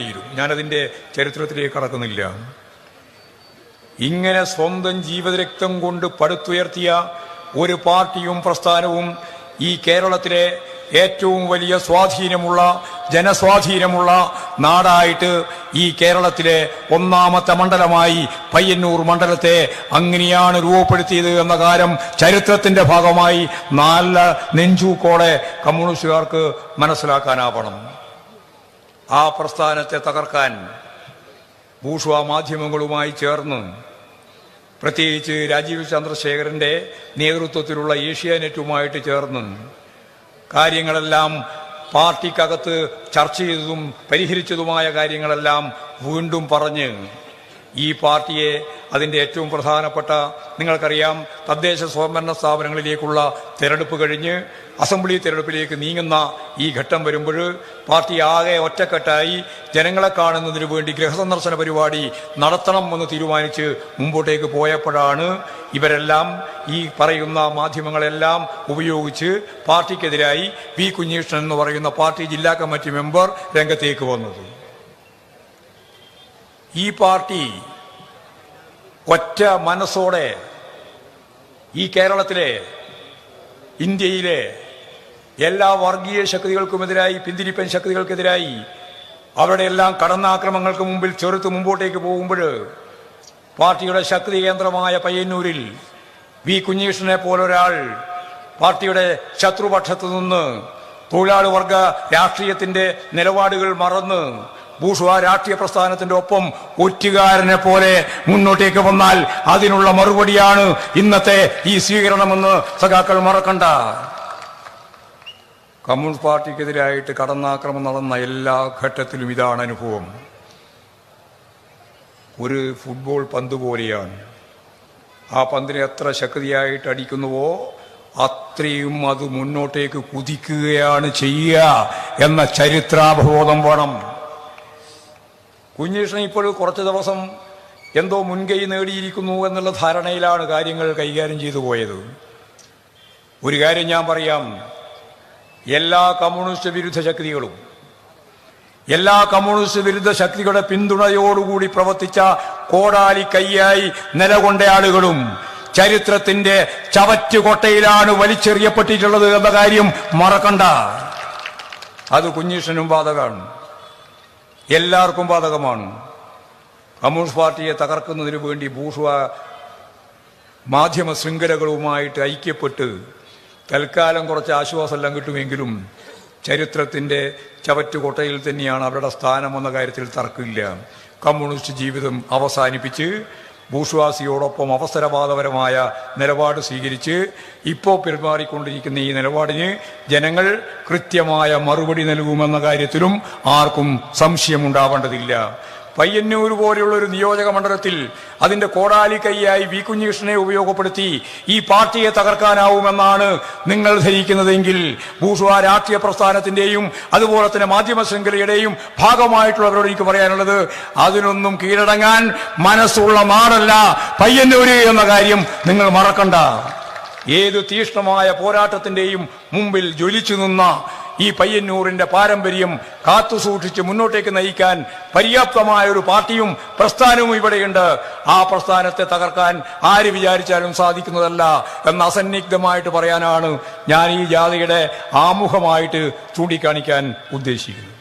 തീരും. ഞാനതിന്റെ ചരിത്രത്തിലേക്ക് കടക്കുന്നില്ല. ഇങ്ങനെ സ്വന്തം ജീവിതരക്തം കൊണ്ട് പടുത്തുയർത്തിയ ഒരു പാർട്ടിയും പ്രസ്ഥാനവും ഈ കേരളത്തിലെ ഏറ്റവും വലിയ സ്വാധീനമുള്ള ജനസ്വാധീനമുള്ള നാടായിട്ട് ഈ കേരളത്തിലെ ഒന്നാമത്തെ മണ്ഡലമായി പയ്യന്നൂർ മണ്ഡലത്തെ അങ്ങനെയാണ് രൂപപ്പെടുത്തിയത് എന്ന കാര്യം ചരിത്രത്തിന്റെ ഭാഗമായി നല്ല നെഞ്ചൂക്കോടെ കമ്മ്യൂണിസ്റ്റുകാർക്ക് മനസ്സിലാക്കാനാവണം. ആ പ്രസ്ഥാനത്തെ തകർക്കാൻ ഭൂഷ്വ മാധ്യമങ്ങളുമായി ചേർന്ന് പ്രത്യേകിച്ച് രാജീവ് ചന്ദ്രശേഖരന്റെ നേതൃത്വത്തിലുള്ള ഏഷ്യാനെറ്റുമായിട്ട് ചേർന്ന് കാര്യങ്ങളെല്ലാം പാർട്ടിക്കകത്ത് ചർച്ച ചെയ്തതും പരിഹരിച്ചതുമായ കാര്യങ്ങളെല്ലാം വീണ്ടും പറഞ്ഞ് ഈ പാർട്ടിയെ അതിന്റെ ഏറ്റവും പ്രധാനപ്പെട്ട നിങ്ങൾക്കറിയാം തദ്ദേശ സ്വയംഭരണ സ്ഥാപനങ്ങളിലേക്കുള്ള തിരഞ്ഞെടുപ്പ് കഴിഞ്ഞ് അസംബ്ലി തിരഞ്ഞെടുപ്പിലേക്ക് നീങ്ങുന്ന ഈ ഘട്ടം വരുമ്പോൾ പാർട്ടി ആകെ ഒറ്റക്കെട്ടായി ജനങ്ങളെ കാണുന്നതിന് വേണ്ടി ഗൃഹസന്ദർശന പരിപാടി നടത്തണം എന്ന് തീരുമാനിച്ച് മുമ്പോട്ടേക്ക് പോയപ്പോഴാണ് ഇവരെല്ലാം ഈ പറയുന്ന മാധ്യമങ്ങളെല്ലാം ഉപയോഗിച്ച് പാർട്ടിക്കെതിരായി വി കുഞ്ഞീഷ്ണൻ എന്ന് പറയുന്ന പാർട്ടി ജില്ലാ കമ്മിറ്റി മെമ്പർ രംഗത്തേക്ക് വന്നത്. ഈ പാർട്ടി ഒറ്റ മനസ്സോടെ ഈ കേരളത്തിലെ ഇന്ത്യയിലെ എല്ലാ വർഗീയ ശക്തികൾക്കുമെതിരായി പിന്തിരിപ്പൻ ശക്തികൾക്കെതിരായി അവരുടെ എല്ലാം കടന്നാക്രമങ്ങൾക്ക് മുമ്പിൽ ചെറുത്ത് മുമ്പോട്ടേക്ക് പോകുമ്പോൾ പാർട്ടിയുടെ ശക്തി കേന്ദ്രമായ പയ്യന്നൂരിൽ വി. കുഞ്ഞീഷ്ണനെ പോലൊരാൾ പാർട്ടിയുടെ ശത്രുപക്ഷത്തു നിന്ന് തൊഴിലാളി വർഗ രാഷ്ട്രീയത്തിന്റെ നിലപാടുകൾ മറന്ന് ഭൂഷ്വ രാഷ്ട്രീയ പ്രസ്ഥാനത്തിന്റെ ഒപ്പം ഒറ്റുകാരനെ പോലെ മുന്നോട്ടേക്ക് വന്നാൽ അതിനുള്ള മറുപടിയാണ് ഇന്നത്തെ ഈ സ്വീകരണമെന്ന് സഖാക്കൾ മറക്കണ്ട. കമ്മ്യൂണിസ്റ്റ് പാർട്ടിക്കെതിരായിട്ട് കടന്നാക്രമം നടന്ന എല്ലാ ഘട്ടത്തിലും ഇതാണ് അനുഭവം. ഒരു ഫുട്ബോൾ പന്ത് പോലെയാണ്. ആ പന്തിനെ എത്ര ശക്തിയായിട്ട് അടിക്കുന്നുവോ അത്രയും അത് മുന്നോട്ടേക്ക് കുതിക്കുകയാണ് ചെയ്യുക എന്ന ചരിത്രാബോധം വേണം. കുഞ്ഞീഷ്ണൻ ഇപ്പോൾ കുറച്ച് ദിവസം എന്തോ മുൻകൈ നേടിയിരിക്കുന്നു എന്നുള്ള ധാരണയിലാണ് കാര്യങ്ങൾ കൈകാര്യം ചെയ്തു പോയത്. ഒരു കാര്യം ഞാൻ പറയാം. എല്ലാ കമ്മ്യൂണിസ്റ്റ് വിരുദ്ധ ശക്തികളും എല്ലാ കമ്മ്യൂണിസ്റ്റ് വിരുദ്ധ ശക്തികളുടെ പിന്തുണയോടുകൂടി പ്രവർത്തിച്ച കോടാലി കൈയായി നിലകൊണ്ട ആളുകളും ചരിത്രത്തിന്റെ ചവറ്റുകൊട്ടയിലാണ് വലിച്ചെറിയപ്പെട്ടിട്ടുള്ളത് എന്ന കാര്യം മറക്കണ്ട. അത് കുഞ്ഞീഷനും ബാധകമാണ്. എല്ലാവർക്കും ബാധകമാണ്. കമ്മ്യൂണിസ്റ്റ് പാർട്ടിയെ തകർക്കുന്നതിന് വേണ്ടി ബൂർഷ്വ മാധ്യമ ശൃംഖലകളുമായിട്ട് ഐക്യപ്പെട്ട് തൽക്കാലം കുറച്ച് ആശ്വാസമെല്ലാം കിട്ടുമെങ്കിലും ചരിത്രത്തിന്റെ ചവറ്റുകൊട്ടയിൽ തന്നെയാണ് അവരുടെ സ്ഥാനം എന്ന കാര്യത്തിൽ തർക്കമില്ല. കമ്മ്യൂണിസ്റ്റ് ജീവിതം അവസാനിപ്പിച്ച് ഭൂഷ്വാസിയോടൊപ്പം അവസരവാദപരമായ നിലപാട് സ്വീകരിച്ച് ഇപ്പോൾ പെരുമാറിക്കൊണ്ടിരിക്കുന്ന ഈ നിലപാടിന് ജനങ്ങൾ കൃത്യമായ മറുപടി നൽകുമെന്ന കാര്യത്തിലും ആർക്കും സംശയമുണ്ടാവേണ്ടതില്ല. പയ്യന്നൂർ പോലെയുള്ള ഒരു നിയോജക മണ്ഡലത്തിൽ അതിന്റെ കോടാലി കൈയായി വി കുഞ്ഞികൃഷ്ണനെ ഉപയോഗപ്പെടുത്തി ഈ പാർട്ടിയെ തകർക്കാനാവുമെന്നാണ് നിങ്ങൾ ധരിക്കുന്നതെങ്കിൽ ഭൂഷുവ രാഷ്ട്രീയ പ്രസ്ഥാനത്തിന്റെയും അതുപോലെ തന്നെ മാധ്യമ ശൃംഖലയുടെയും ഭാഗമായിട്ടുള്ളവരോട് എനിക്ക് പറയാനുള്ളത് അതിനൊന്നും കീഴടങ്ങാൻ മനസ്സുള്ള നാടല്ല പയ്യന്നൂര് എന്ന കാര്യം നിങ്ങൾ മറക്കണ്ട. ഏത് തീഷ്ണമായ പോരാട്ടത്തിന്റെയും മുമ്പിൽ ജ്വലിച്ചു നിന്ന ഈ പയ്യന്നൂറിന്റെ പാരമ്പര്യം കാത്തുസൂക്ഷിച്ച് മുന്നോട്ടേക്ക് നയിക്കാൻ പര്യാപ്തമായ ഒരു പാർട്ടിയും പ്രസ്ഥാനവും ഇവിടെയുണ്ട്. ആ പ്രസ്ഥാനത്തെ തകർക്കാൻ ആര് വിചാരിച്ചാലും സാധിക്കുന്നതല്ല എന്ന് അസന്നിഗ്ധമായിട്ട് പറയാനാണ് ഞാൻ ഈ ജാതിയുടെ ആമുഖമായിട്ട് ചൂണ്ടിക്കാണിക്കാൻ ഉദ്ദേശിക്കുന്നത്.